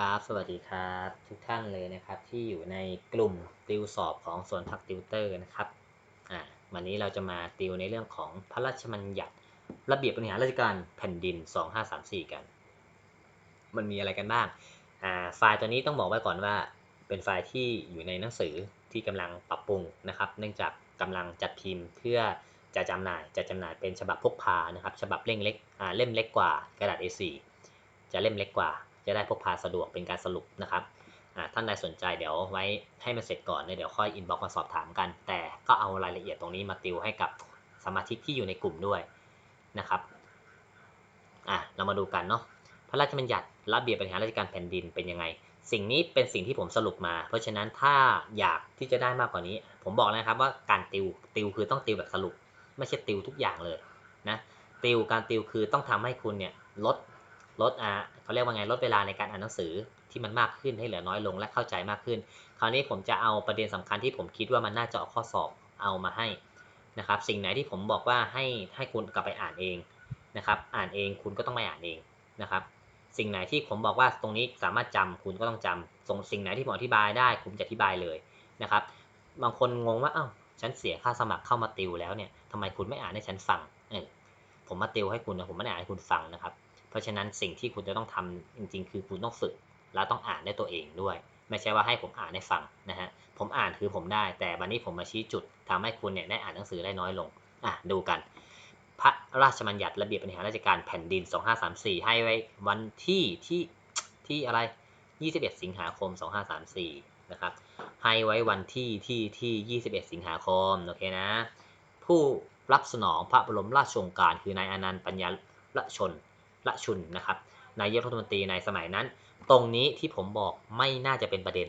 ครับ สวัสดีครับ ทุกท่านเลยนะครับ ที่อยู่ในกลุ่มติวสอบของสวนผักติวเตอร์นะครับอ่าวันนี้เราจะมาติวในเรื่องของพระราชบัญญัติ ระเบียบบริหารราชการแผ่นดิน 2534 กัน มันมีอะไรกันบ้างอ่าไฟล์ตัวนี้ต้องบอกไว้ก่อนว่า เป็นไฟล์ที่อยู่ในหนังสือที่กำลังปรับปรุงนะครับ เนื่องจากกำลังจัดพิมพ์เพื่อจะจำหน่ายจะจำหน่ายเป็นฉบับพกพานะครับ ฉบับเล่มเล็กอ่าเล่มเล็กกว่ากระดาษ A4 จะเล่มเล็กกว่า จะได้พกพาสะดวกเป็นการสรุปนะครับท่านใดสนใจเดี๋ยวไว้ให้มันเสร็จก่อนเดี๋ยวค่อยอินบ็อกมาสอบถามกัน แต่ก็เอารายละเอียดตรงนี้มาติวให้กับสมาชิกที่อยู่ในกลุ่มด้วยนะครับอะเรามาดูกันเนาะพระราชบัญญัติระเบียบบริหารราชการแผ่นดินเป็นยังไง สิ่งนี้เป็นสิ่งที่ผมสรุปมา เพราะฉะนั้นถ้าอยากที่จะได้มากกว่านี้ ผมบอกนะครับว่าการติวติวคือต้องติวแบบสรุป ไม่ใช่ติวทุกอย่างเลยนะติวการติวคือต้องทำให้คุณเนี่ยลด ลดอ่าเขาเรียกว่าไงลดเวลาในการอ่านหนังสือที่มันมากขึ้นให้เหลือน้อยลงและเข้าใจมากขึ้น คราวนี้ผมจะเอาประเด็นสำคัญที่ผมคิดว่ามันน่าจะออกข้อสอบเอามาให้นะครับ สิ่งไหนที่ผมบอกว่าให้ให้คุณกลับไปอ่านเองนะครับ อ่านเองคุณก็ต้องไปอ่านเองนะครับ สิ่งไหนที่ผมบอกว่าตรงนี้สามารถจำคุณก็ต้องจำส่งสิ่งไหนที่ผมอธิบายได้ผมจะอธิบายเลยนะครับ บางคนงงว่าเอ้าฉันเสียค่าสมัครเข้ามาติวแล้วเนี่ยทำไมคุณไม่อ่านให้ฉันฟังเออผมมาติวให้คุณนะผมไม่ได้อ่านให้คุณฟังนะครับ เพราะฉะนั้นสิ่งที่คุณจะต้องทำจริง ๆ คือคุณต้องฝึกแล้วต้องอ่านได้ตัวเองด้วย ไม่ใช่ว่าให้ผมอ่านให้ฟังนะฮะผมอ่านคือผมได้ แต่วันนี้ผมมาชี้จุดทำให้คุณเนี่ยได้อ่านหนังสือได้น้อยลงอะดูกัน พระราชบัญญัติระเบียบบริหารราชการแผ่นดิน 2534 ให้ไว้วันที่ที่ที่อะไร 21 สิงหาคม 2534 นะครับให้ไว้วันที่ที่ที่ 21 สิงหาคมโอเคนะ ผู้รับสนองพระบรมราชโองการคือนายอนันต์ปัญญาละชน ละชุนนะครับนายกรัฐมนตรีในสมัยนั้น ตรงนี้ที่ผมบอกไม่น่าจะเป็นประเด็น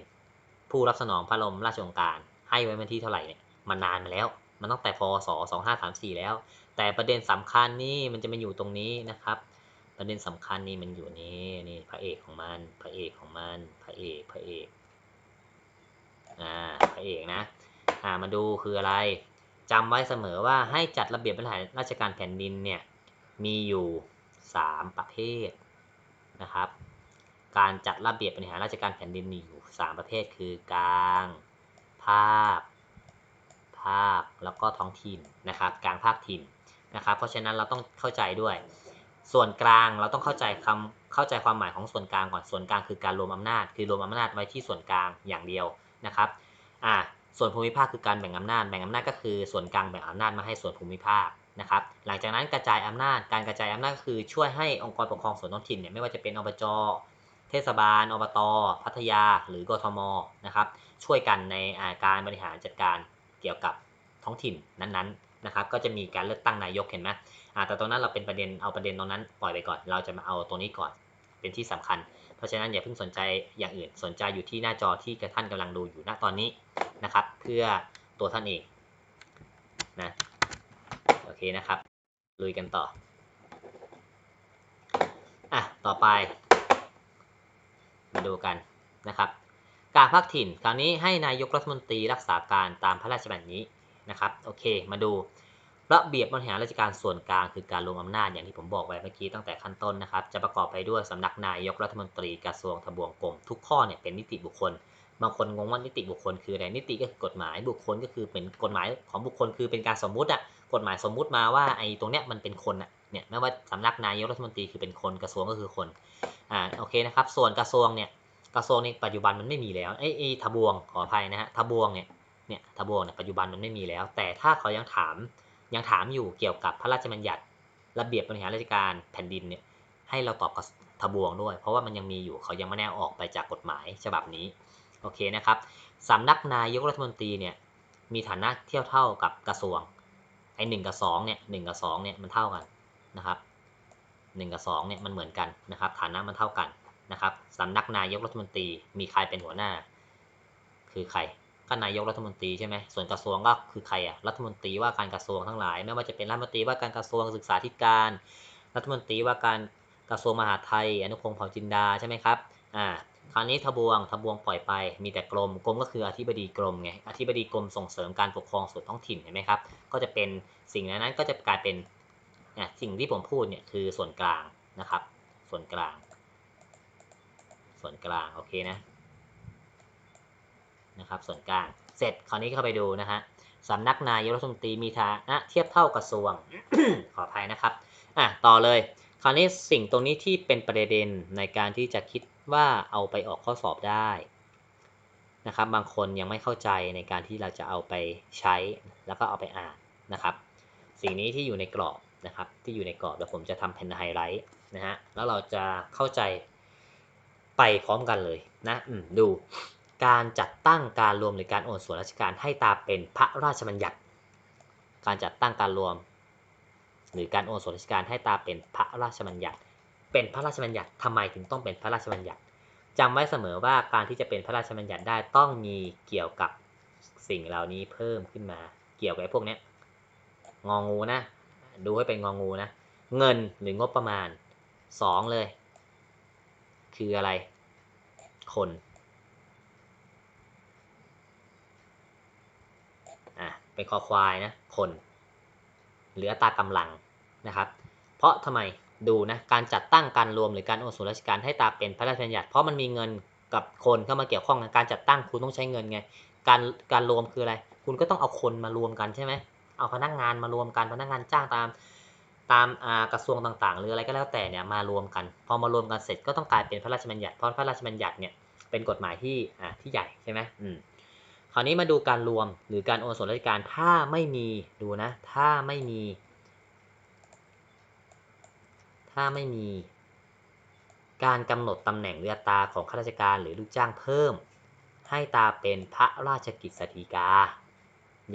ผู้รับสนองพระบรมราชโองการ ให้ไว้วันที่เท่าไหร่เนี่ยมันนานมาแล้ว มันตั้งแต่พศ2534 แล้ว แต่ประเด็นสำคัญนี่มันจะมาอยู่ตรงนี้นะครับ ประเด็นสำคัญนี่มันอยู่นี่นี่พระเอกของมัน พระเอกของมันพระเอกพระเอกอ่าพระเอกนะอ่ามาดูคืออะไรจำไว้เสมอว่าให้จัดระเบียบบริหาราชการแผ่นดินเนี่ยมีอยู่ 3 ประเภทนะครับ การจัดระเบียบบริหารราชการแผ่นดินมีอยู่ 3 ประเภท คือกลาง ภาคภาคแล้วก็ท้องถิ่นนะครับกลางภาคถิ่นนะครับ เพราะฉะนั้นเราต้องเข้าใจด้วย ส่วนกลางเราต้องเข้าใจคำเข้าใจความหมายของส่วนกลางก่อนส่วนกลางคือการรวมอำนาจ คือรวมอำนาจไว้ที่ส่วนกลางอย่างเดียวนะครับอ่าส่วนภูมิภาคคือการแบ่งอำนาจแบ่งอำนาจก็คือส่วนกลางแบ่งอำนาจมาให้ส่วนภูมิภาค นะครับ หลังจากนั้นกระจายอำนาจ การกระจายอำนาจก็คือช่วยให้องค์กรปกครองส่วนท้องถิ่นเนี่ยไม่ว่าจะเป็นอบจ เทศบาล อบต พัทยา หรือกทม นะครับ ช่วยกันในการบริหารจัดการเกี่ยวกับท้องถิ่นนั้นๆ นะครับ ก็จะมีการเลือกตั้งนายกเห็นไหมแต่ตรงนั้นเราเป็นประเด็น เอาประเด็นตรงนั้นปล่อยไปก่อน เราจะมาเอาตัวนี้ก่อน เป็นที่สำคัญ เพราะฉะนั้นอย่าเพิ่งสนใจอย่างอื่น สนใจอยู่ที่หน้าจอที่ท่านกำลังดูอยู่ณตอนนี้นะครับ เพื่อตัวท่านเองนะ อเคนะครับ ลุยกันต่อ อะ ต่อไป มาดูกันนะครับ การพักถิ่น คราวนี้ให้นายกรัฐมนตรีรักษาการตามพระราชบัญญัตินี้นะครับ โอเค มาดูระเบียบบริหารราชการส่วนกลางคือการรวมอำนาจอย่างที่ผมบอกไว้เมื่อกี้ตั้งแต่ขั้นต้นนะครับ จะประกอบไปด้วยสำนักนายกรัฐมนตรีกระทรวงทบวงกรมทุกข้อเนี่ยเป็นนิติบุคคลบางคนงงว่านิติบุคคลคืออะไรนิติก็คือกฎหมายบุคคลก็คือเป็นกฎหมายของบุคคลคือเป็นการสมมุติอะ กฎหมายสมมุติมาว่าไอ้ตรงเนี้ยมันเป็นคนอะเนี่ยไม่ว่าสำนักนายกรัฐมนตรีคือเป็นคนกระทรวงก็คือคนอ่าโอเคนะครับ ส่วนกระทรวงเนี่ยกระทรวงในปัจจุบันมันไม่มีแล้วไอ้ไอ้ทบวงขออภัยนะฮะทบวงเนี่ยเนี่ยทบวงเนี่ยปัจจุบันมันไม่มีแล้ว แต่ถ้าเขายังถามยังถามอยู่เกี่ยวกับพระราชบัญญัติระเบียบบริหารราชการแผ่นดินเนี่ยให้เราตอบกับทบวงด้วย เพราะว่ามันยังมีอยู่เขายังไม่แน่ออกไปจากกฎหมายฉบับนี้โอเคนะครับสำนักนายกรัฐมนตรีเนี่ยมีฐานะเทียบเท่ากับกระทรวง อ้หนึ่งกับสองเนี่ยหนึ่งกับสองเนี่ยมันเท่ากันนะครับหนึ่งกับสองเนี่ยมันเหมือนกันนะครับฐานะมันเท่ากันนะครับสำนักนายกรัฐมนตรีมีใครเป็นหัวหน้า คือใครก็นายกรัฐมนตรีใช่ไหมส่วนกระทรวงก็คือใครอะรัฐมนตรีว่าการกระทรวงทั้งหลาย ไม่ว่าจะเป็นรัฐมนตรีว่าการกระทรวงศึกษาธิการ รัฐมนตรีว่าการกระทรวงมหาดไทย อนุพงศ์เผ่าจินดาใช่ไหมครับอ่า คราวนี้ทบวงทบวงปล่อยไป มีแต่กรมกรมก็คืออธิบดีกรมไงอธิบดีกรมส่งเสริมการปกครองส่วนท้องถิ่นเห็นไหมครับ ก็จะเป็นสิ่งนั้นก็จะกลายเป็นสิ่งที่ผมพูดเนี่ยคือส่วนกลางนะครับ ส่วนกลาง ส่วนกลางโอเคนะนะครับ ส่วนกลางเสร็จคราวนี้เข้าไปดูนะฮะสำนักนายกรัฐมนตรีมีฐานะเทียบเท่ากระทรวงขออภัยนะครับอะต่อเลย คราวนี้สิ่งตรงนี้ที่เป็นประเด็นในการที่จะคิด ว่าเอาไปออกข้อสอบได้นะครับ บางคนยังไม่เข้าใจในการที่เราจะเอาไปใช้แล้วก็เอาไปอ่านนะครับ สิ่งนี้ที่อยู่ในกรอบนะครับ ที่อยู่ในกรอบแล้วผมจะทำเป็นไฮไลท์นะฮะแล้วเราจะเข้าใจไปพร้อมกันเลยนะดูการจัดตั้งการรวมหรือการโอนส่วนราชการให้ตามเป็นพระราชบัญญัติ การจัดตั้งการรวม หรือการโอนส่วนราชการให้ตามเป็นพระราชบัญญัติ เป็นพระราชบัญญัติทำไมถึงต้องเป็นพระราชบัญญัติจำไว้เสมอว่าการที่จะเป็นพระราชบัญญัติได้ต้องมีเกี่ยวกับสิ่งเหล่านี้เพิ่มขึ้นมา เกี่ยวกับพวกนี้งองูนะ ดูให้เป็นงองูนะ เงินหรืองบประมาณสองเลย คืออะไร คนอะเป็นคอควายนะ คนหรืออัตรากำลังนะครับ เพราะทำไม ดูนะการจัดตั้งการรวมหรือการโอนส่วนราชการให้ตาเป็นพระราชบัญญัติเพราะมันมีเงินกับคนเข้ามาเกี่ยวข้องกันการจัดตั้งคุณต้องใช้เงินไง การการรวมคืออะไร คุณก็ต้องเอาคนมารวมกันใช่ไหมเอาพนักงานมารวมกันพนักงานจ้างตามตามกระทรวงต่างๆ หรืออะไรก็แล้วแต่เนี่ยมารวมกัน พอมารวมกันเสร็จก็ต้องกลายเป็นพระราชบัญญัติเพราะพระราชบัญญัติเนี่ยเป็นกฎหมายที่อ่าที่ใหญ่ใช่ไหมอืมคราวนี้มาดูการรวมหรือการโอนส่วนราชการถ้าไม่มีดูนะ ถ้าไม่มี ถ้าไม่มีการกำหนดตำแหน่งเรือตาของข้าราชการหรือลูกจ้างเพิ่ม ให้ตาเป็นพระราชกิจสฎีกา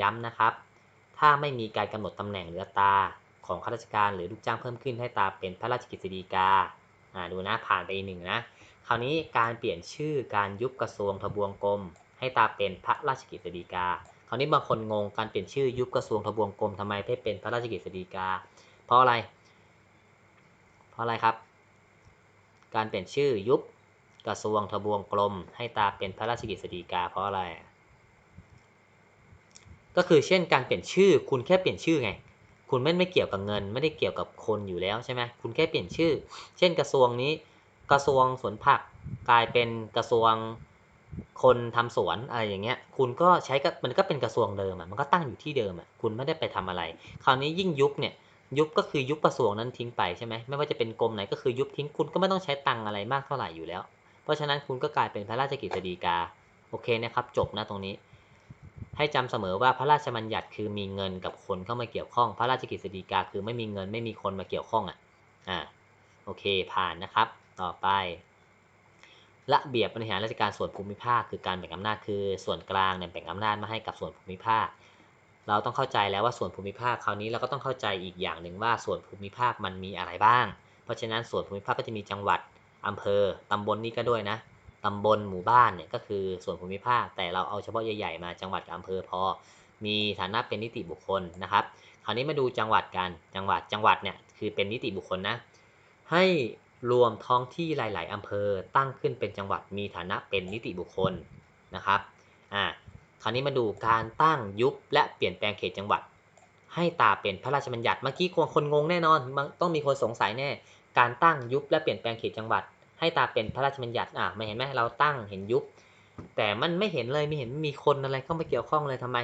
ย้ำนะครับ ถ้าไม่มีการกำหนดตำแหน่งเรือตาของข้าราชการหรือลูกจ้างเพิ่มขึ้นให้ตาเป็นพระราชกิจสฎีกาอ่าดูนะผ่านไปอีกหนึ่งนะ คราวนี้การเปลี่ยนชื่อการยุบกระทรวงทบวงกรมให้ตาเป็นพระราชกิจสฎีกา คราวนี้บางคนงงการเปลี่ยนชื่อยุบกระทรวงทบวงกรมทำไมไม่เป็นพระราชกิจสฎีกา เพราะอะไร เพราะอะไรครับ การเปลี่ยนชื่อยุบกระทรวงทบวงกรมให้ตาเป็นพระราชกิจสีกาเพราะอะไร ก็คือเช่นการเปลี่ยนชื่อ คุณแค่เปลี่ยนชื่อไง คุณไม่ไม่เกี่ยวกับเงิน ไม่ได้เกี่ยวกับคนอยู่แล้วใช่ไหมคุณแค่เปลี่ยนชื่อ เช่นกระทรวงนี้ กระทรวงสวนผักกลายเป็นกระทรวงคนทำสวนอะไรอย่างเงี้ย คุณก็ใช้ก็มันก็เป็นกระทรวงเดิมอะ มันก็ตั้งอยู่ที่เดิมอะ คุณไม่ได้ไปทำอะไร คราวนี้ยิ่งยุบเนี่ย ยุบก็คือยุบกระทรวงนั้นทิ้งไปใช่ไหมไม่ว่าจะเป็นกรมไหนก็คือยุบทิ้งคุณก็ไม่ต้องใช้ตังอะไรมากเท่าไหร่อยู่แล้ว เพราะฉะนั้นคุณก็กลายเป็นพระราชกิจสฎีกาโอเคนะครับ จบนะตรงนี้ ให้จำเสมอว่าพระราชบัญญัติคือมีเงินกับคนเข้ามาเกี่ยวข้อง พระราชกิจสฎีกาคือไม่มีเงินไม่มีคนมาเกี่ยวข้องอะอ่าโอเคผ่านนะครับ ต่อไป ระเบียบบริหารราชการส่วนภูมิภาคคือการแบ่งอำนาจคือส่วนกลางเนี่ยแบ่งอำนาจมาให้กับส่วนภูมิภาค เราต้องเข้าใจแล้วว่าส่วนภูมิภาคคราวนี้เราก็ต้องเข้าใจอีกอย่างหนึ่งว่าส่วนภูมิภาคมันมีอะไรบ้าง เพราะฉะนั้นส่วนภูมิภาคก็จะมีจังหวัดอำเภอตำบลนนี่ก็ด้วยนะตำบลหมู่บ้านเนี่ยก็คือส่วนภูมิภาค แต่เราเอาเฉพาะใหญ่ๆมาจังหวัดกับอำเภอพอ มีฐานะเป็นนิติบุคคลนะครับ คราวนี้มาดูจังหวัดกันจังหวัดจังหวัดเนี่ยคือเป็นนิติบุคคลนะให้รวมท้องที่หลาย ๆอำเภอตั้งขึ้นเป็นจังหวัดมีฐานะเป็นนิติบุคคลนะครับอ่า คราวนี้มาดูการตั้งยุบและเปลี่ยนแปลงเขตจังหวัด ให้ตาเป็นพระราชบัญญัติ เมื่อกี้คนงงแน่นอน ต้องมีคนสงสัยแน่ การตั้งยุบและเปลี่ยนแปลงเขตจังหวัด ให้ตาเป็นพระราชบัญญัติ อ่าไม่เห็นไหมเราตั้งเห็นยุบ แต่มันไม่เห็นเลยไม่เห็นมีคนอะไรเข้ามาเกี่ยวข้องเลยทำไม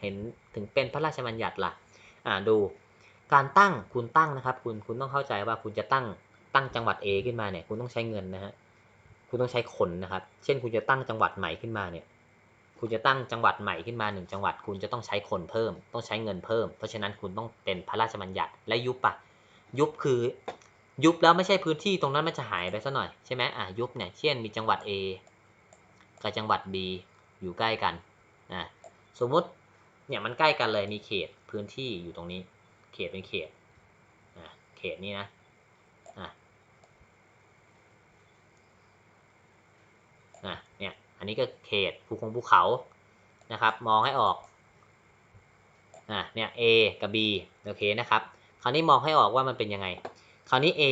เห็นถึงเป็นพระราชบัญญัติล่ะ อ่าดู การตั้งคุณตั้งนะครับ คุณคุณต้องเข้าใจว่าคุณจะตั้งตั้งจังหวัด A ขึ้นมาเนี่ย คุณต้องใช้เงินนะฮะ คุณต้องใช้คนนะครับ เช่น คุณจะตั้งจังหวัดใหม่ขึ้นมาเนี่ย คุณจะตั้งจังหวัดใหม่ขึ้นมาหนึ่งจังหวัด คุณจะต้องใช้คนเพิ่ม ต้องใช้เงินเพิ่ม เพราะฉะนั้นคุณต้องเป็นพระราชบัญญัติและยุบปะยุบคือ ยุบแล้วไม่ใช่พื้นที่ตรงนั้นมันจะหายไปซะหน่อยใช่ไหมอะยุบเนี่ยเช่นมีจังหวัด A กับจังหวัด B อยู่ใกล้กันอะสมมติเนี่ยมันใกล้กันเลยมีเขตพื้นที่อยู่ตรงนี้ เขตเป็นเขตอะเขตนี้นะ อันนี้ก็เขตภูคงภูเขานะครับ มองให้ออกอะเนี่ย A กับ B โอเคนะครับ คราวนี้มองให้ออกว่ามันเป็นยังไง คราวนี้ A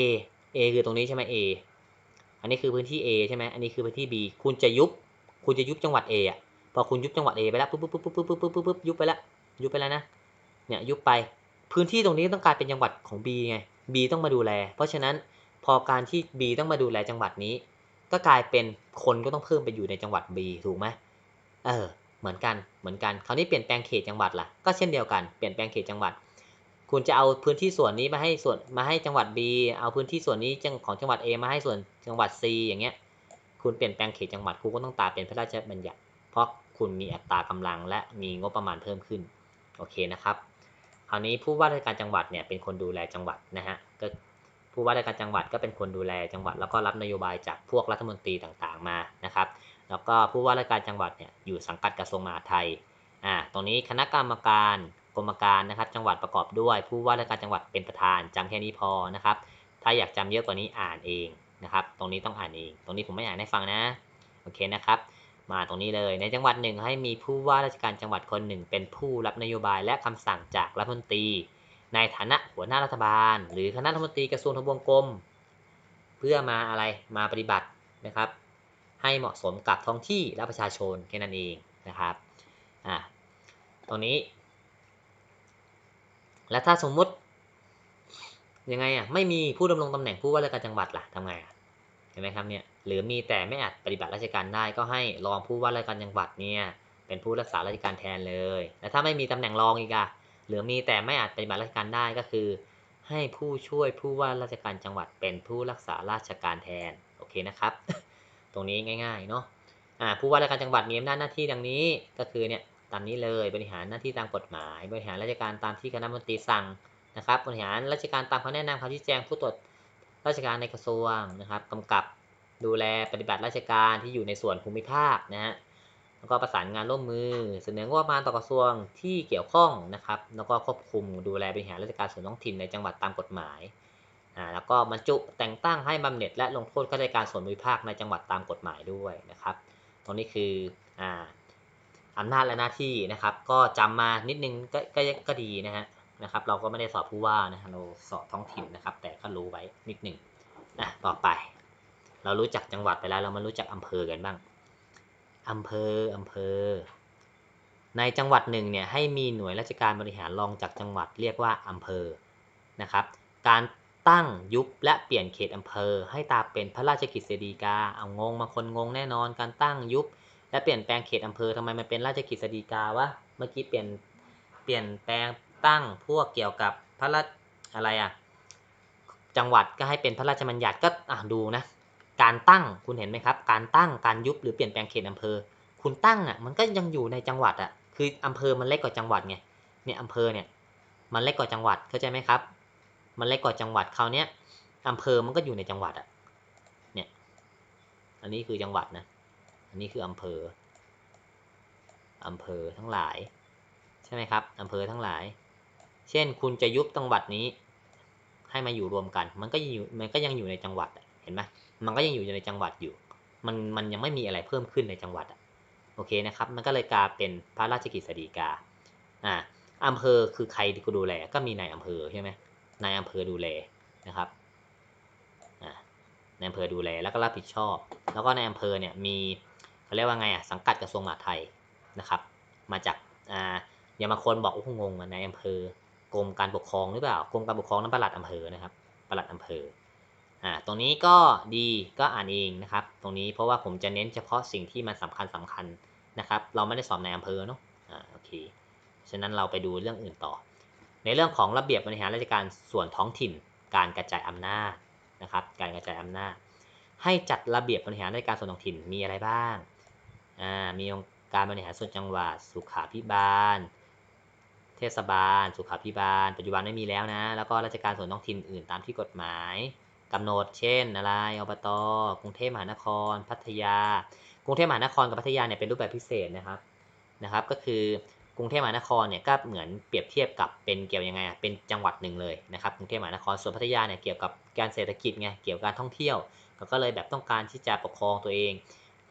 A คือตรงนี้ใช่ไหม A อันนี้คือพื้นที่ A ใช่ไหมอันนี้คือพื้นที่ B คุณจะยุบ คุณจะยุบจังหวัด A อะ พอคุณยุบจังหวัด A ไปแล้วปุ๊บปุ๊บปุ๊บปุ๊บปุ๊บปุ๊บปุ๊บปุ๊บยุบไปแล้ว ยุบไปแล้วนะ เนี่ยยุบไป พื้นที่ตรงนี้ต้องกลายเป็นจังหวัดของ B ไง B ต้องมาดูแล เพราะฉะนั้นพอการที่ B ต้องมาดูแลจังหวัดนี้ ก็กลายเป็นคนก็ต้องเพิ่มไปอยู่ในจังหวัด B ถูกไหมเออ เหมือนกัน เหมือนกัน คราวนี้เปลี่ยนแปลงเขตจังหวัดล่ะ ก็เช่นเดียวกัน เปลี่ยนแปลงเขตจังหวัด คุณจะเอาพื้นที่ส่วนนี้มาให้ส่วนมาให้จังหวัด B เอาพื้นที่ส่วนนี้ของจังหวัด A มาให้ส่วนจังหวัด C อย่างเงี้ย คุณเปลี่ยนแปลงเขตจังหวัด คุณก็ต้องตาเป็นพระราชบัญญัติ เพราะคุณมีอัตรากำลัง และมีงบประมาณเพิ่มขึ้น โอเคนะครับ คราวนี้ผู้ว่าราชการจังหวัดเนี่ยเป็นคนดูแลจังหวัดนะฮะ ก็ ผู้ว่าราชการจังหวัดก็เป็นคนดูแลจังหวัด แล้วก็รับนโยบายจากพวกรัฐมนตรีต่างๆมานะครับ แล้วก็ผู้ว่าราชการจังหวัดเนี่ยอยู่สังกัดกระทรวงมหาดไทยอ่าตรงนี้คณะกรรมการกรมการนะครับ จังหวัดประกอบด้วย ผู้ว่าราชการจังหวัดเป็นประธานจำแค่นี้พอนะครับ ถ้าอยากจำเยอะกว่านี้อ่านเองนะครับ ตรงนี้ต้องอ่านเอง ตรงนี้ผมไม่อ่านให้ฟังนะโอเคนะครับมาตรงนี้เลยในจังหวัดหนึ่งให้มีผู้ว่าราชการจังหวัดคนหนึ่ง เป็นผู้รับนโยบายและคำสั่งจากรัฐมนตรี ในฐานะหัวหน้ารัฐบาล หรือคณะรัฐมนตรีกระทรวงทบวงกรมเพื่อมาอะไรมาปฏิบัตินะครับ ให้เหมาะสมกับท้องที่และประชาชนแค่นั้นเองนะครับอ่าตรงนี้ แล้วถ้าสมมุติยังไงอะไม่มีผู้ดำรงตำแหน่งผู้ว่าราชการจังหวัดล่ะทำไงอะเห็นไหมครับเนี่ยหรือมีแต่ไม่อาจปฏิบัติราชการได้ก็ให้รองผู้ว่าราชการจังหวัดเนี่ยเป็นผู้รักษาราชการแทนเลย แล้วถ้าไม่มีตำแหน่งรองอีกอะ หรือมีแต่ไม่อาจปฏิบัติราชการได้ก็คือ ให้ผู้ช่วยผู้ว่าราชการจังหวัดเป็นผู้รักษาราชการแทนโอเคนะครับ ตรงนี้ง่ายๆเนาะผู้ว่าราชการจังหวัดมีอำนาจหน้าที่ดังนี้ก็คือเนี่ยตามนี้เลยบริหารหน้าที่ตามกฎหมาย บริหารราชการตามที่คณะมนตรีสั่งนะครับบริหารราชการตามคำแนะนำคำชี้แจงผู้ตรวจราชการในกระทรวงนะครับกำกับดูแลปฏิบัติราชการที่อยู่ในส่วนภูมิภาคนะฮะ แล้วก็ประสานงานร่วมมือ เสนองบประมาณต่อกระทรวงที่เกี่ยวข้องนะครับ แล้วก็ควบคุมดูแลบริหารราชการส่วนท้องถิ่นในจังหวัดตามกฎหมาย อ่า แล้วก็บรรจุแต่งตั้งให้บำเหน็จและลงโทษข้าราชการส่วนภูมิภาคในจังหวัดตามกฎหมายด้วยนะครับ ตรงนี้คือ อ่าอำนาจและหน้าที่นะครับ ก็จำมานิดนึงก็ก็ก็ดีนะฮะ นะครับ เราก็ไม่ได้สอบผู้ว่านะฮะ เราสอบท้องถิ่นนะครับ แต่ก็รู้ไว้นิดหนึ่งอะต่อไป เรารู้จักจังหวัดไปแล้ว เรามารู้จักอำเภอกันบ้าง อำเภออำเภอ ในจังหวัดหนึ่งเนี่ยให้มีหน่วยราชการบริหารรองจากจังหวัดเรียกว่าอำเภอนะครับ การตั้งยุบและเปลี่ยนเขตอำเภอ ให้ตาเป็นพระราชกิจเสีกาเอางงบางคนงงแน่นอนการตั้งยุบและเปลี่ยนแปลงเขตอำเภอทำไมมันเป็นราชกิจเสีกาวะเมื่อกี้เปลี่ยนเปลี่ยนแปลงตั้งพวกเกี่ยวกับพระราชอะไรอะจังหวัดก็ให้เป็นพระราชบัญญัติก็อะดูนะ การตั้งคุณเห็นไหมครับ การตั้งการยุบหรือเปลี่ยนแปลงเขตอำเภอ คุณตั้งอะมันก็ยังอยู่ในจังหวัดอะคืออำเภอมันเล็กกว่าจังหวัดไงเนี่ยอำเภอเนี่ยมันเล็กกว่าจังหวัดเข้าใจไหมครับ มันเล็กกว่าจังหวัดคราวเนี้ยอำเภอมันก็อยู่ในจังหวัดอะเนี่ยอันนี้คือจังหวัดนะอันนี้คืออำเภออำเภอทั้งหลายใช่ไหมครับอำเภอทั้งหลาย เช่นคุณจะยุบจังหวัดนี้ ให้มาอยู่รวมกัน มันก็ยังอยู่มันก็ยังอยู่ในจังหวัด เห็นไหมมันก็ยังอยู่ในจังหวัดอยู่ มันมันยังไม่มีอะไรเพิ่มขึ้นในจังหวัดอะโอเคนะครับ มันก็เลยกลายเป็นพระราชกิจสีกาอ่าอำเภอคือใครที่กูดูแล ก็มีนายอำเภอใช่ไหมนายอำเภอดูแลนะครับอ่านายอำเภอดูแลแล้วก็รับผิดชอบ แล้วก็ในอำเภอเนี่ยมีเขาเรียกว่าไงอะสังกัดกระทรวงมหาดไทยนะครับ มาจากอ่าอย่ามาคนบอกโอ้โหงงนายอำเภอกรมการปกครองหรือเปล่ากรมการปกครองนั้นปลัดอำเภอนะครับประหลัดอำเภอ อ่าตรงนี้ก็ดีก็อ่านเองนะครับ ตรงนี้เพราะว่าผมจะเน้นเฉพาะสิ่งที่มันสำคัญสำคัญนะครับ เราไม่ได้สอบในอำเภอเนาะอ่าโอเคฉะนั้นเราไปดูเรื่องอื่นต่อ ในเรื่องของระเบียบบริหารราชการส่วนท้องถิ่น การกระจายอำนาจนะครับ การกระจายอำนาจ ให้จัดระเบียบบริหารราชการส่วนท้องถิ่นมีอะไรบ้างอ่ามีองค์การบริหารส่วนจังหวัด สุขาภิบาล เทศบาล สุขาภิบาล ปัจจุบันไม่มีแล้วนะ แล้วก็ราชการส่วนท้องถิ่นอื่นตามที่กฎหมาย กำหนดเช่นอะไรอบตกรุงเทพมหานคร พัทยา กรุงเทพมหานครกับพัทยาเนี่ยเป็นรูปแบบพิเศษนะครับนะครับ ก็คือกรุงเทพมหานครเนี่ยก็เหมือนเปรียบเทียบกับเป็นเกี่ยวยังไงอะเป็นจังหวัดหนึ่งเลยนะครับกรุงเทพมหานครส่วนพัทยาเนี่ยเกี่ยวกับการเศรษฐกิจไงเกี่ยวกับการท่องเที่ยวก็เลยแบบต้องการที่จะปกครองตัวเอง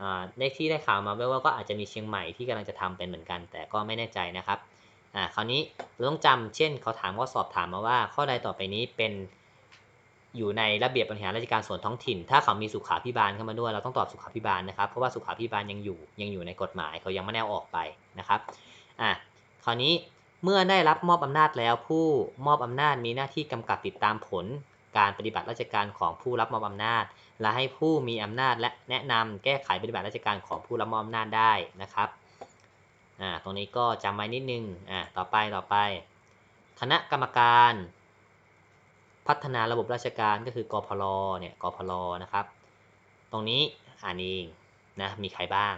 อ่าในที่ได้ข่าวมาว่าก็อาจจะมีเชียงใหม่ที่กำลังจะทำเป็นเหมือนกัน แต่ก็ไม่แน่ใจนะครับอ่าคราวนี้เราต้องจำเช่นเขาถามว่าสอบถามมาว่าข้อใดต่อไปนี้เป็น อยู่ในระเบียบบริหารราชการส่วนท้องถิ่น ถ้าเขามีสุขาพิบาลเข้ามาด้วยเราต้องตอบสุขาพิบาลนะครับ เพราะว่าสุขาพิบาลยังอยู่ยังอยู่ในกฎหมายเขายังไม่ได้เอออกไปนะครับอะคราวนี้เมื่อได้รับมอบอำนาจแล้วผู้มอบอำนาจมีหน้าที่กำกับติดตามผล การปฏิบัติราชการของผู้รับมอบอำนาจ และให้ผู้มีอำนาจและแนะนำแก้ไขปฏิบัติราชการของผู้รับมอบอำนาจได้นะครับอ่าตรงนี้ก็จำไว้นิดนึงอ่าต่อไปต่อไป คณะกรรมการ พัฒนาระบบราชการก็คือกพลเนี่ยกพลนะครับ ตรงนี้อ่านเองนะมีใครบ้าง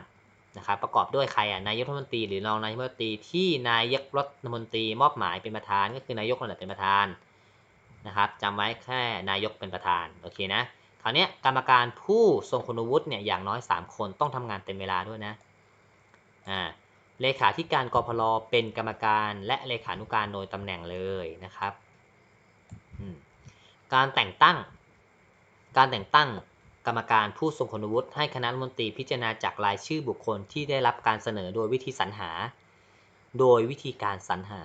นะครับประกอบด้วยใครอะนายกรัฐมนตรีหรือรองนายกรัฐมนตรีที่นายกรัฐมนตรีมอบหมายเป็นประธานก็คือนายกนั่นแหละเป็นประธานนะครับจำไว้แค่นายกเป็นประธานโอเคนะคราวนี้กรรมการผู้ทรงคุณวุฒิเนี่ยอย่างน้อย 3 คนต้องทำงานเต็มเวลาด้วยนะอ่าเลขาธิการกพลเป็นกรรมการและเลขานุการโดยตำแหน่งเลยนะครับ การแต่งตั้ง การแต่งตั้งกรรมการผู้ทรงคุณวุฒิให้คณะรัฐมนตรีพิจารณาจากรายชื่อบุคคลที่ได้รับการเสนอโดยวิธีสรรหา โดยวิธีการสรรหา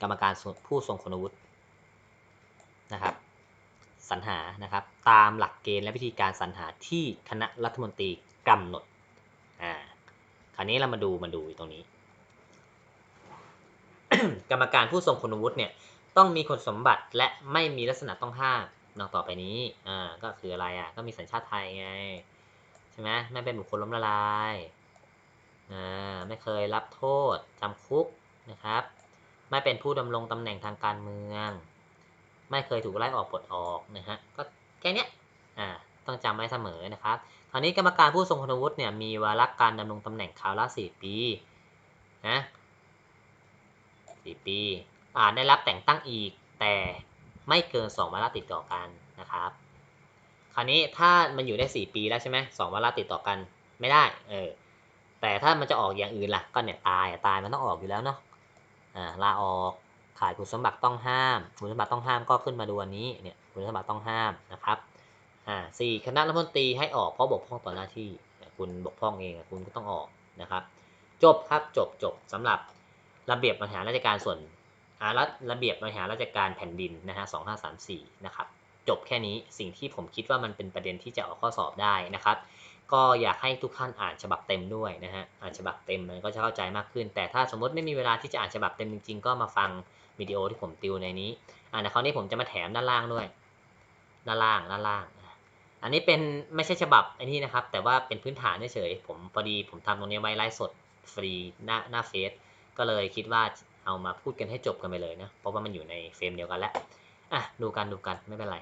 กรรมการผู้ทรงคุณวุฒินะครับสรรหานะครับ ตามหลักเกณฑ์และวิธีการสรรหาที่คณะรัฐมนตรีกำหนดอ่าคราวนี้เรามาดูมาดูตรงนี้ กรรมการผู้ทรงคุณวุฒิเนี่ย ต้องมีคุณสมบัติและไม่มีลักษณะต้องห้ามนอกต่อไปนี้ อ่า ก็คืออะไรอะ ก็มีสัญชาติไทยไง ใช่ไหมไม่เป็นบุคคลล้มละลาย อ่า ไม่เคยรับโทษจำคุกนะครับ ไม่เป็นผู้ดำรงตำแหน่งทางการเมือง ไม่เคยถูกไล่ออกปลดออกนะฮะ ก็แค่นี้อ่า ต้องจำไว้เสมอนะครับ คราวนี้กรรมการผู้ทรงคุณวุฒิเนี่ย มีวาระการดำรงตำแหน่งคราวละสี่ปี นะสี่ปี อาจได้รับแต่งตั้งอีก แต่ไม่เกิน 2 วาระติดต่อกันนะครับ คราวนี้ถ้ามันอยู่ได้ 4 ปีแล้วใช่ไหมสองวาระติดต่อกันไม่ได้ เออ แต่ถ้ามันจะออกอย่างอื่นล่ะ ก็เนี่ยตาย ตายมันต้องออกอยู่แล้วเนาะ อ่า ลาออก ขาดคุณสมบัติต้องห้าม คุณสมบัติต้องห้ามก็ขึ้นมาดูอันนี้ เนี่ย คุณสมบัติต้องห้ามนะครับ อ่าสี่คณะรัฐมนตรีให้ออกเพราะบกพร่องต่อหน้าที่ คุณบกพร่องเอง คุณก็ต้องออกนะครับ จบครับ จบจบสำหรับระเบียบบริหารราชการส่วน อารัฐระเบียบบริหารราชการแผ่นดินนะฮะสองห้าสามสี่นะครับจบแค่นี้สิ่งที่ผมคิดว่ามันเป็นประเด็นที่จะออกข้อสอบได้นะครับ ก็อยากให้ทุกท่านอ่านฉบับเต็มด้วยนะฮะอ่านฉบับเต็มมันก็จะเข้าใจมากขึ้น แต่ถ้าสมมติไม่มีเวลาที่จะอ่านฉบับเต็มจริงๆ ก็มาฟังวิดีโอที่ผมติวในนี้อ่าในคราวนี้ผมจะมาแถมด้านล่างด้วย ด้านล่างด้านล่าง อันนี้เป็นไม่ใช่ฉบับอันนี้นะครับ แต่ว่าเป็นพื้นฐานเฉยๆผมพอดีผมทำตรงนี้ไว้ไลฟ์สดฟรีหน้าหน้าเฟซก็เลยคิดว่า เอามาพูดกันให้จบกันไปเลยนะ เพราะว่ามันอยู่ในเฟรมเดียวกันแล้วอะดูกันดูกันไม่เป็นไร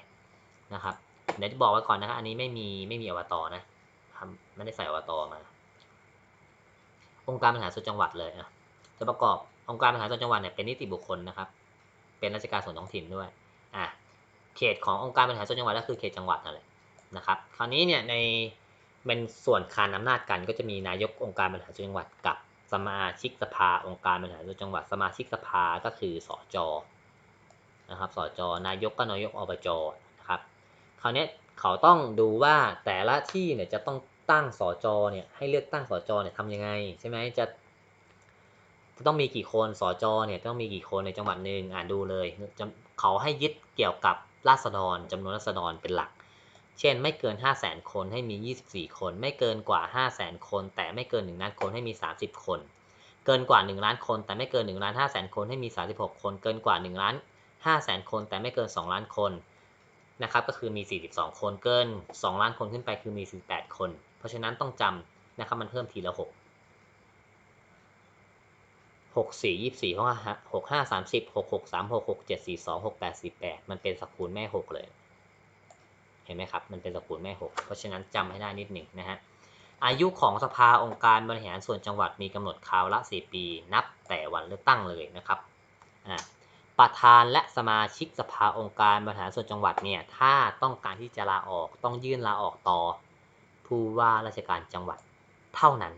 นะครับเดี๋ยวจะบอกไว้ก่อนนะครับอันนี้ไม่มีไม่มีอวตารนะทำไม่ได้ใส่อวตารมา องค์การบริหารส่วนจังหวัดเลยอะจะประกอบองค์การบริหารส่วนจังหวัดเนี่ยเป็นนิติบุคคลนะครับ เป็นราชการส่วนท้องถิ่นด้วยอะเขตขององค์การบริหารส่วนจังหวัดก็คือเขตจังหวัดนั่นแหละนะครับ คราวนี้เนี่ยในเป็นส่วนคานอำนาจกันก็จะมีนายกองค์การบริหารส่วนจังหวัดกับ สมาชิกสภาองค์การบริหารส่วนจังหวัดสมาชิกสภาก็คือสจนะครับสจนายกก็นายกอบจนะครับคราวนี้เขาต้องดูว่าแต่ละที่เนี่ยจะต้องตั้งสจเนี่ยให้เลือกตั้งสจเนี่ยทำยังไงใช่ไหมจะจะต้องมีกี่คนสจเนี่ยต้องมีกี่คนในจังหวัดหนึ่งอ่านดูเลยเขาให้ยึดเกี่ยวกับราษฎรจำนวนราษฎรเป็นหลัก เช่น ไม่เกิน 5 0 0แสนคนให้มี 24 คน ไม่เกินกว่า 5 0 0แสนคน แต่ไม่เกิน1ล้านคนให้มี 30 คน เกินกว่า 1 ล้านคน แต่ไม่เกิน1ล้าน5แสนคนให้มี 36 คน เกินกว่า1ล้าน5แสนคน แต่ไม่เกิน 2 ล้านคนนะครับก็คือมี 42 คนเกิน 2 ล้านคนขึ้นไปคือมี 48 คน เพราะฉะนั้นต้องจำนะครับมันเพิ่มทีละ 6 6 4 24 6 5 30 6 6 3 6 6 7 4 2 6 8 4 8 มันเป็นสกุลแม่ 6 เลย เห็นไหมครับ มันเป็นสกุลแม่หกเพราะฉะนั้นจำให้ได้นิดหนึ่งนะฮะ อายุของสภาองค์การบริหารส่วนจังหวัดมีกำหนดคราวละ 4 ปี นับแต่วันเลือกตั้งเลยนะครับอ่าประธานและสมาชิกสภาองค์การบริหารส่วนจังหวัดเนี่ย ถ้าต้องการที่จะลาออกต้องยื่นลาออกต่อผู้ว่าราชการจังหวัดเท่านั้น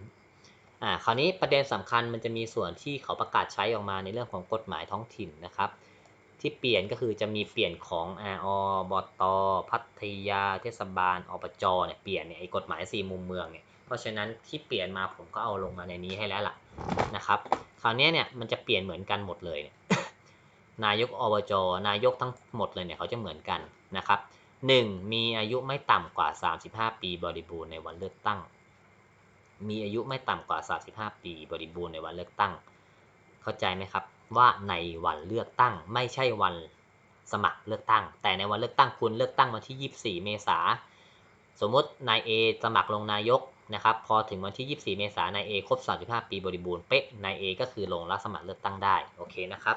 อ่า คราวนี้ประเด็นสำคัญมันจะมีส่วนที่เขาประกาศใช้ออกมาในเรื่องของกฎหมายท้องถิ่นนะครับ ที่เปลี่ยนก็คือจะมีเปลี่ยนของออบต พัทยา เทศบาล อบจ เนี่ย เปลี่ยนเนี่ยไอ้กฎหมายสี่มุมเมืองเนี่ย เพราะฉะนั้นที่เปลี่ยนมาผมก็เอาลงมาในนี้ให้แล้วล่ะนะครับ คราวนี้เนี่ยมันจะเปลี่ยนเหมือนกันหมดเลยนายกอบจ นายกทั้งหมดเลยเนี่ยเขาจะเหมือนกันนะครับหนึ่งมีอายุไม่ต่ำกว่า 35 ปีบริบูรณ์ในวันเลือกตั้ง มีอายุไม่ต่ำกว่า 35 ปีบริบูรณ์ในวันเลือกตั้ง เข้าใจไหมครับ ว่าในวันเลือกตั้งไม่ใช่วันสมัครเลือกตั้ง แต่ในวันเลือกตั้งคุณเลือกตั้งวันที่ 24 เมษาสมมตินาย A สมัครลงนายกนะครับพอถึงวันที่ 24 เมษายนนาย A ครบ 35 ปีบริบูรณ์เป๊ะนาย A ก็คือลงรับสมัครเลือกตั้งได้โอเคนะครับ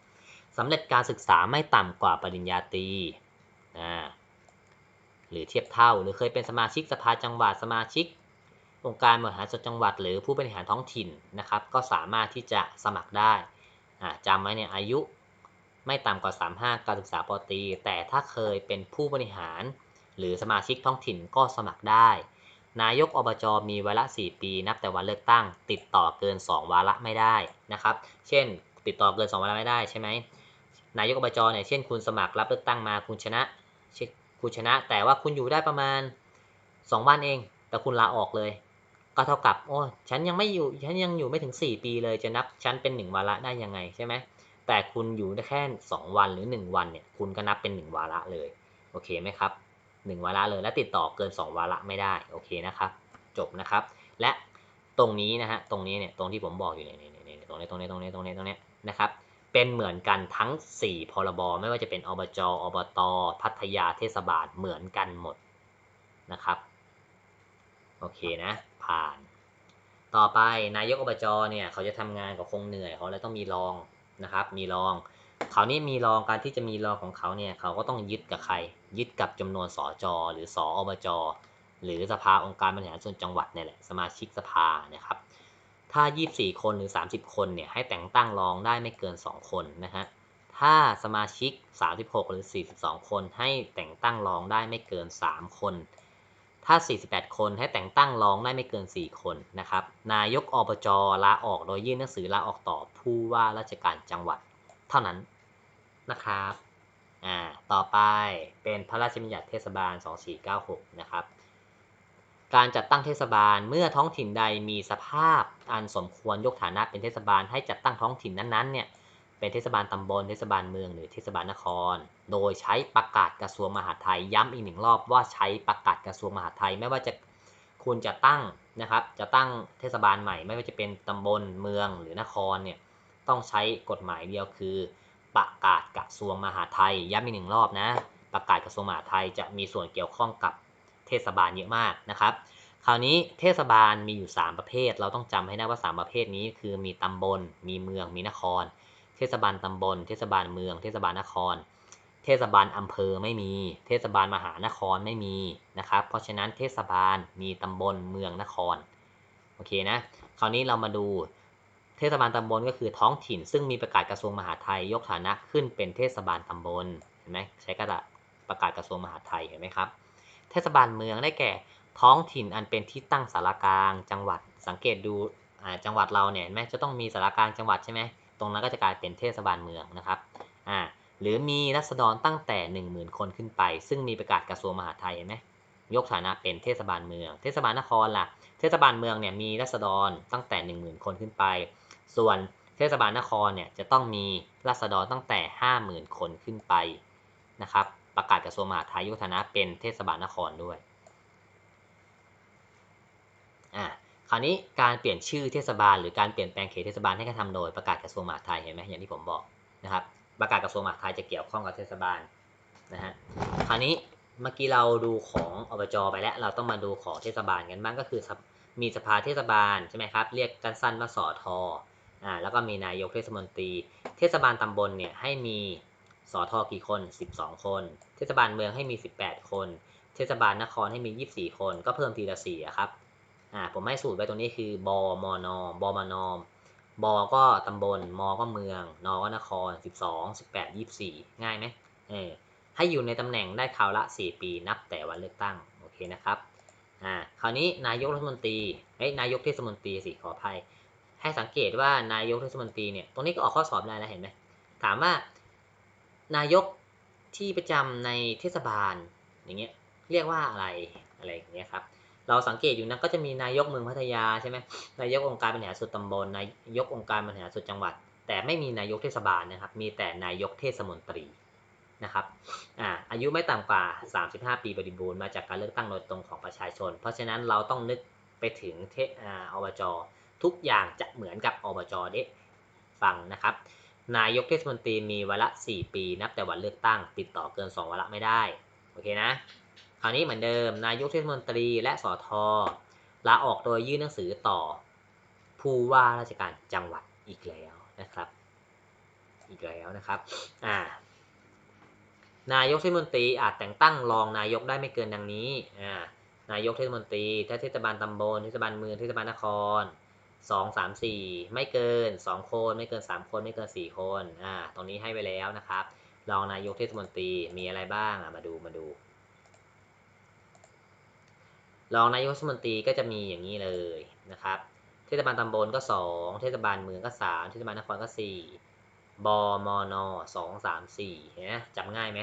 2. สำเร็จการศึกษาไม่ต่ำกว่าปริญญาตรีนะหรือเทียบเท่า หรือเคยเป็นสมาชิกสภาจังหวัดสมาชิกองค์การบริหารส่วนจังหวัด หรือผู้บริหารท้องถิ่นนะครับ ก็สามารถที่จะสมัครได้ จำไว้เนี่ยอายุไม่ต่ำกว่า 35 การศึกษาปตีแต่ถ้าเคยเป็นผู้บริหาร หรือสมาชิกท้องถิ่นก็สมัครได้ นายกอบจมีวาระ 4 ปี นับแต่วันเลือกตั้ง ติดต่อเกิน 2 วาระไม่ได้นะครับ เช่น ติดต่อเกิน 2 วาระไม่ได้ใช่ไหมนายกอบจเนี่ยเช่นคุณสมัครรับเลือกตั้งมาคุณชนะคุณชนะ แต่ว่าคุณอยู่ได้ประมาณ 2 วันเอง แต่คุณลาออกเลย ก็เท่ากับโอ้ฉันยังไม่อยู่ฉันยังอยู่ไม่ถึง 4 ปีเลยจะนับฉันเป็น 1 วาระได้ยังไงใช่ไหมแต่คุณอยู่ได้แค่ 2 วันหรือ 1 วันเนี่ยคุณก็นับเป็น 1 วาระเลยโอเคไหมครับ 1 วาระเลยและติดต่อเกิน 2 วาระไม่ได้โอเคนะครับ จบนะครับ และตรงนี้นะฮะตรงนี้เนี่ยตรงที่ผมบอกอยู่เนี่ยตรงนี้ตรงนี้ตรงนี้ตรงนี้ตรงนี้นะครับเป็นเหมือนกันทั้ง 4 พรบไม่ว่าจะเป็นอบจอบต พัทยาเทศบาลเหมือนกันหมดนะครับโอเคนะ ผ่าน ต่อไปนายกอบจเนี่ยเขาจะทำงานกับคงเหนื่อยเขาเลยต้องมีรองนะครับ มีรองครานี้มีรองการที่จะมีรองของเขาเนี่ยเขาก็ต้องยึดกับใคร ยึดกับจำนวนสอจอหรือสออบจหรือสภาองค์การบริหารส่วนจังหวัดเนี่ยแหละสมาชิกสภานะครับ ถ้า 24 คนหรือ 30 คนเนี่ยให้แต่งตั้งรองได้ไม่เกิน 2 คนนะฮะถ้าสมาชิก 36 หรือ 42 คนให้แต่งตั้งรองได้ไม่เกิน 3 คน ถ้า 48 คนให้แต่งตั้งรองได้ไม่เกิน 4 คนนะครับ นายกอบจลาออกโดยยื่นหนังสือลาออกต่อผู้ว่าราชการจังหวัด เท่านั้นนะครับ อ่า ต่อไปเป็นพระราชบัญญัติเทศบาล 2496 นะครับ การจัดตั้งเทศบาลเมื่อท้องถิ่นใดมีสภาพอันสมควรยกฐานะเป็นเทศบาลให้จัดตั้งท้องถิ่นนั้นๆเนี่ย เป็นเทศบาลตำบล เทศบาลเมือง หรือเทศบาลนคร โดยใช้ประกาศกระทรวงมหาดไทย ย้ำอีกหนึ่งรอบว่าใช้ประกาศกระทรวงมหาดไทย ไม่ว่าจะคุณจะตั้งนะครับ จะตั้งเทศบาลใหม่ ไม่ว่าจะเป็นตำบล เมือง หรือนครเนี่ย ต้องใช้กฎหมายเดียวคือ ประกาศกระทรวงมหาดไทย ย้ำอีกหนึ่งรอบนะ ประกาศกระทรวงมหาดไทยจะมีส่วนเกี่ยวข้องกับเทศบาลเยอะมากนะครับ คราวนี้เทศบาลมีอยู่ 3 ประเภท เราต้องจำให้ได้ว่า 3 ประเภทนี้คือมีตำบล มีเมือง มีนคร ศบาลตำบล เทศบาลเมือง เทศบาลนคร เทศบาลอำเภอไม่มี เทศบาลมหานครไม่มีนะครับ เพราะฉะนั้นเทศบาลมีตำบลเมืองนคร โอเคนะ คราวนี้เรามาดูเทศบาลตำบลก็คือท้องถิ่น ซึ่งมีประกาศกระทรวงมหาดไทยยกฐานะขึ้นเป็นเทศบาลตำบล เห็นไหมใช้กระดาษประกาศกระทรวงมหาดไทยเห็นไหมครับ เทศบาลเมืองได้แก่ท้องถิ่นอันเป็นที่ตั้งสารกลางจังหวัด สังเกตดูจังหวัดเราเนี่ยแม้จะต้องมีสารกลางจังหวัดใช่ไหม ตรงนั้นก็จะกลายเป็นเทศบาลเมืองนะครับอ่าหรือมีรัษฎรตั้งแต่ 10,000 คนขึ้นไป ซึ่งมีประกาศกระทรวงมหาดไทยเห็นไหมยกฐานะเป็นเทศบาลเมือง เทศบาลนครล่ะ เทศบาลเมืองเนี่ยมีรัษฎรตั้งแต่ 10,000 คนขึ้นไป ส่วนเทศบาลนครเนี่ยจะต้องมีรัษฎรตั้งแต่ 50,000 คนขึ้นไปนะครับ ประกาศกระทรวงมหาดไทยยกฐานะเป็นเทศบาลนครด้วยอ่า ราวนี้การเปลี่ยนชื่อเทศบาล หรือการเปลี่ยนแปลงเขตเทศบาลให้กระทำโดยประกาศกระทรวงมหาดไทยเห็นไหมอย่างที่ผมบอกนะครับประกาศกระทรวงมหาดไทยจะเกี่ยวข้องกับเทศบาลนะฮะคราวนี้เมื่อกี้เราดูของอบจไปแล้ว เราต้องมาดูของเทศบาลกันบ้างก็คือมีสภาเทศบาลใช่ไหมครับเรียกกันสั้นว่าสอทออ่าแล้วก็มีนายกเทศมนตรี เทศบาลตำบลเนี่ยให้มีสอทอกี่คน 12 คน เทศบาลเมืองให้มี 18 คน เทศบาลนครให้มี 24 คน ก็เพิ่มทีละ4ครับ อ่าผมให้สูตรไว้ตรงนี้คือบอมนบอมนบก็ตำบลมก็เมืองนก็นคร 12 18 24 ง่ายไหมเออให้อยู่ในตำแหน่งได้คราวละ 4 ปี นับแต่วันเลือกตั้ง โอเคนะครับ อ่า คราวนี้นายกรัฐมนตรีเอ้ย นายกเทศมนตรีสิ ขออภัย ให้สังเกตว่านายกเทศมนตรีเนี่ย ตรงนี้ก็ออกข้อสอบได้แล้วเห็นไหม ถามว่า นายกที่ประจำในเทศบาล อย่างเงี้ย เรียกว่าอะไร อะไรอย่างเงี้ยครับ เราสังเกตอยู่นะก็จะมีนายกเมืองพัทยาใช่ไหมนายกองค์การบริหารส่วนตำบลนายกองค์การบริหารส่วนจังหวัด แต่ไม่มีนายกเทศบาลนะครับ มีแต่นายกเทศมนตรีนะครับอ่าอายุไม่ต่ำกว่า 35 ปีบริบูรณ์มาจากการเลือกตั้งโดยตรงของประชาชน เพราะฉะนั้นเราต้องนึกไปถึงเทอ่าอบจทุกอย่างจะเหมือนกับอบจเด้ฟังนะครับ นายกเทศมนตรีมีวาระ 4 ปี นับแต่วันเลือกตั้ง ติดต่อเกิน 2วาระไม่ได้ โอเคนะ คราวนี้เหมือนเดิม นายกเทศมนตรีและสอทอลาออกโดยยื่นหนังสือต่อ ผู้ว่าราชการจังหวัดอีกแล้วนะครับ อีกแล้วนะครับอ่านายกเทศมนตรีอาจแต่งตั้งรองนายกได้ไม่เกินดังนี้อ่านายกเทศมนตรีถ้าเทศบาลตำบลเทศบาลเมืองเทศบาลนครสองสามสี่ไม่เกินสองคน ไม่เกินสามคน ไม่เกินสี่คนอ่าตรงนี้ให้ไปแล้วนะครับรองนายกเทศมนตรีมีอะไรบ้างอะมาดูมาดู รองนายกเทศมนตรีก็จะมีอย่างนี้เลยนะครับ เทศบาลตำบลก็สองเทศบาลเมืองก็สามเทศบาลนครก็สี่บมนสองสามสี่เห็นไหมจำง่ายไหม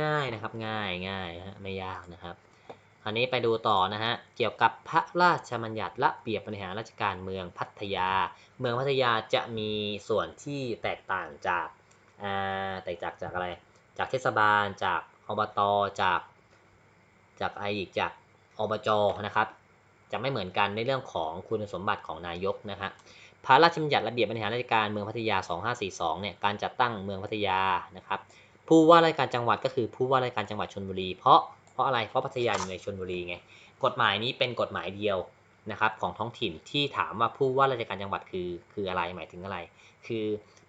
ง่ายนะครับง่ายง่ายฮะไม่ยากนะครับคราวนี้ไปดูต่อนะฮะ เกี่ยวกับพระราชบัญญัติระเบียบบริหารราชการเมืองพัทยา เมืองพัทยาจะมีส่วนที่แตกต่างจากอ่าแตกจากจากอะไร จากเทศบาลจากอบตจาก จากไออีกจาก อบจนะครับ จะไม่เหมือนกันในเรื่องของคุณสมบัติของนายกนะฮะพระราชบัญญัติระเบียบบริหารราชการเมืองพัทยา 2542 เนี่ย การจัดตั้งเมืองพัทยานะครับ ผู้ว่าราชการจังหวัดก็คือผู้ว่าราชการจังหวัดชลบุรี เพราะ เพราะอะไร เพราะพัทยาอยู่ในชลบุรีไง กฎหมายนี้เป็นกฎหมายเดียวนะครับของท้องถิ่นที่ถามว่าผู้ว่าราชการจังหวัดคือคืออะไร หมายถึงอะไร คือ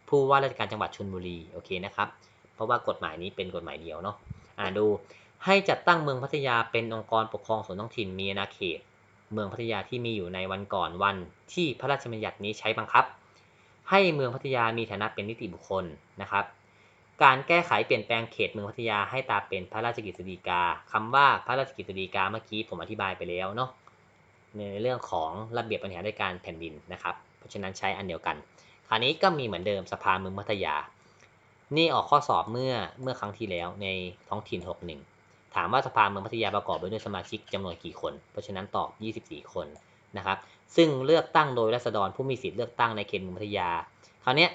ผู้ว่าราชการจังหวัดชลบุรี โอเคนะครับ เพราะว่ากฎหมายนี้เป็นกฎหมายเดียวเนาะ อ่าดู ให้จัดตั้งเมืองพัทยาเป็นองค์กรปกครองส่วนท้องถิ่นมีอาณาเขต เมืองพัทยาที่มีอยู่ในวันก่อนวันที่พระราชบัญญัตินี้ใช้บังคับ ให้เมืองพัทยามีฐานะเป็นนิติบุคคลนะครับ การแก้ไขเปลี่ยนแปลงเขตเมืองพัทยาให้ตามเป็นพระราชกฤษฎีกาคำว่าพระราชกฤษฎีกาเมื่อกี้ผมอธิบายไปแล้วเนาะในเรื่องของระเบียบปัญหาราชการแผ่นดินนะครับ เพราะฉะนั้นใช้อันเดียวกัน คราวนี้ก็มีเหมือนเดิมสภาเมืองพัทยา นี่ออกข้อสอบเมื่อเมื่อครั้งที่แล้วในท้องถิ่น 61 ถามว่าสภาเมืองพัทยาประกอบไปด้วยสมาชิกจำนวนกี่คน เพราะฉะนั้นตอบ 24 คนนะครับ ซึ่งเลือกตั้งโดยราษฎรผู้มีสิทธิ์เลือกตั้งในเขตเมืองพัทยา คราวนี้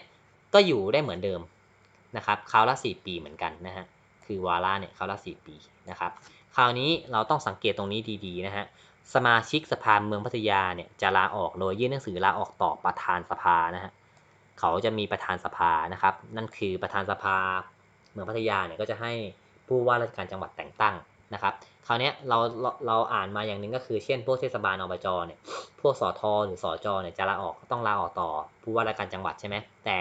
ก็อยู่ได้เหมือนเดิมนะครับคราวละ 4 ปีเหมือนกันนะฮะ คือวาระเนี่ยคราวละ 4 ปีนะครับ คราวนี้เราต้องสังเกตตรงนี้ดีๆนะฮะ สมาชิกสภาเมืองพัทยาเนี่ยจะลาออกโดยยื่นหนังสือลาออกต่อประธานสภานะฮะ เขาจะมีประธานสภานะครับ นั่นคือประธานสภาเมืองพัทยาเนี่ยก็จะให้ ผู้ว่าราชการจังหวัดแต่งตั้งนะครับคราวนี้เราเราเราอ่านมาอย่างหนึ่งก็คือเช่น พวกเทศบาลอบจเนี่ยพวกสอทอหรือสอจอเนี่ยจะลาออกต้องลาออกต่อ ผู้ว่าราชการจังหวัดใช่ไหมแต่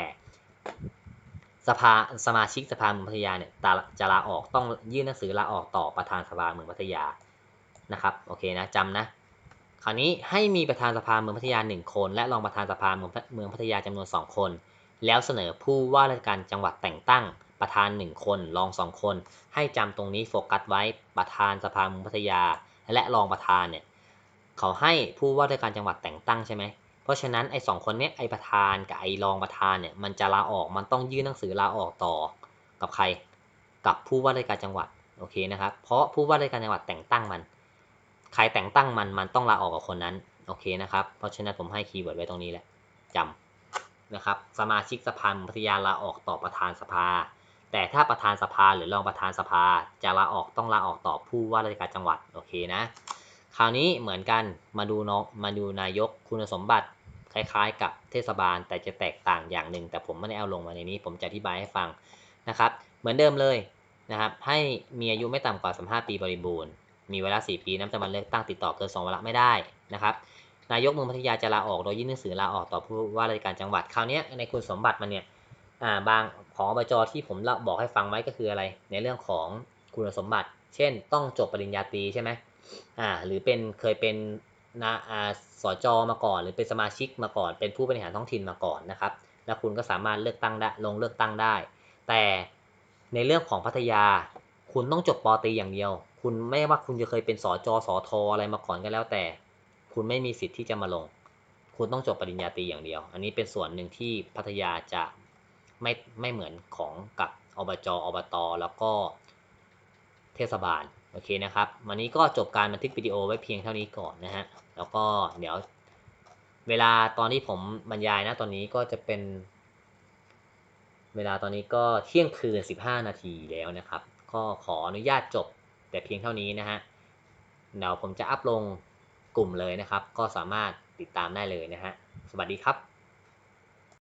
สภาสมาชิกสภาเมืองพัทยาเนี่ยจะลาออกต้องยื่นหนังสือลาออกต่อประธานสภาเมืองพัทยานะครับโอเคนะจำนะคราวนี้ให้มีประธานสภาเมืองพัทยา 1 คน และรองประธานสภาเมืองเมืองพัทยาจำนวน 2 คน แล้วเสนอผู้ว่าราชการจังหวัดแต่งตั้ง ประธาน 1 คนรอง 2 คน ให้จำตรงนี้โฟกัสไว้ประธานสภาเมืองพัทยา และรองประธานเนี่ยเขาให้ผู้ว่าราชการจังหวัดแต่งตั้งใช่ไหมเพราะฉะนั้นไอ้สองคนเนี้ยไอ้ประธานกับไอ้รองประธานเนี่ยมันจะลาออกมันต้องยื่นหนังสือลาออกต่อ กับใครกับผู้ว่าราชการจังหวัดโอเคนะครับเพราะผู้ว่าราชการจังหวัดแต่งตั้งมัน ใครแต่งตั้งมันมันต้องลาออกกับคนนั้นโอเคนะครับเพราะฉะนั้นผมให้คีย์เวิร์ดไว้ตรงนี้แหละจำนะครับสมาชิกสภาพัทยาลาออกต่อประธานสภา แต่ถ้าประธานสภาหรือรองประธานสภาจะลาออกต้องลาออกต่อผู้ว่าราชการจังหวัดโอเคนะ คราวนี้เหมือนกันมาดูน้องมาดูนายกคุณสมบัติคล้าย ๆ กับเทศบาลแต่จะแตกต่างอย่างหนึ่ง แต่ผมไม่ได้เอาลงมาในนี้ ผมจะอธิบายให้ฟังนะครับ เหมือนเดิมเลยนะครับ ให้มีอายุไม่ต่ำกว่า 15 ปีบริบูรณ์ มีเวลา 4 ปีนับจำวันเลือกตั้งติดต่อเกิน2วาระไม่ได้นะครับ นายกเมืองพัทยาจะลาออกโดยยื่นหนังสือลาออกต่อผู้ว่าราชการจังหวัด คราวนี้ในคุณสมบัติมันเนี่ย อ่าบางของอบจที่ผมบอกให้ฟังไว้ก็คืออะไร ในเรื่องของคุณสมบัติ เช่น ต้องจบปริญญาตรีใช่ไหมอ่าหรือเป็นเคยเป็นนาอ่าสจมาก่อน หรือเป็นสมาชิกมาก่อน เป็นผู้บริหารท้องถิ่นมาก่อนนะครับ แล้วคุณก็สามารถเลือกตั้งได้ลงเลือกตั้งได้ แต่ในเรื่องของพัทยา คุณต้องจบปตรีอย่างเดียว คุณไม่ว่าคุณจะเคยเป็นสจสทอะไรมาก่อนก็แล้วแต่ คุณไม่มีสิทธิ์ที่จะมาลง คุณต้องจบปริญญาตรีอย่างเดียว อันนี้เป็นส่วนหนึ่งที่พัทยาจะ ไม่ไม่เหมือนของกับอบจอบตแล้วก็เทศบาลโอเคนะครับ วันนี้ก็จบการบันทึกวิดีโอไว้เพียงเท่านี้ก่อนนะฮะแล้วก็เดี๋ยวเวลาตอนที่ผมบรรยายนะตอนนี้ก็จะเป็น เวลาตอนนี้ก็เที่ยงคืน 15 นาทีแล้วนะครับ ก็ขออนุญาตจบแต่เพียงเท่านี้นะฮะเดี๋ยวผมจะอัพลงกลุ่มเลยนะครับ ก็สามารถติดตามได้เลยนะฮะสวัสดีครับ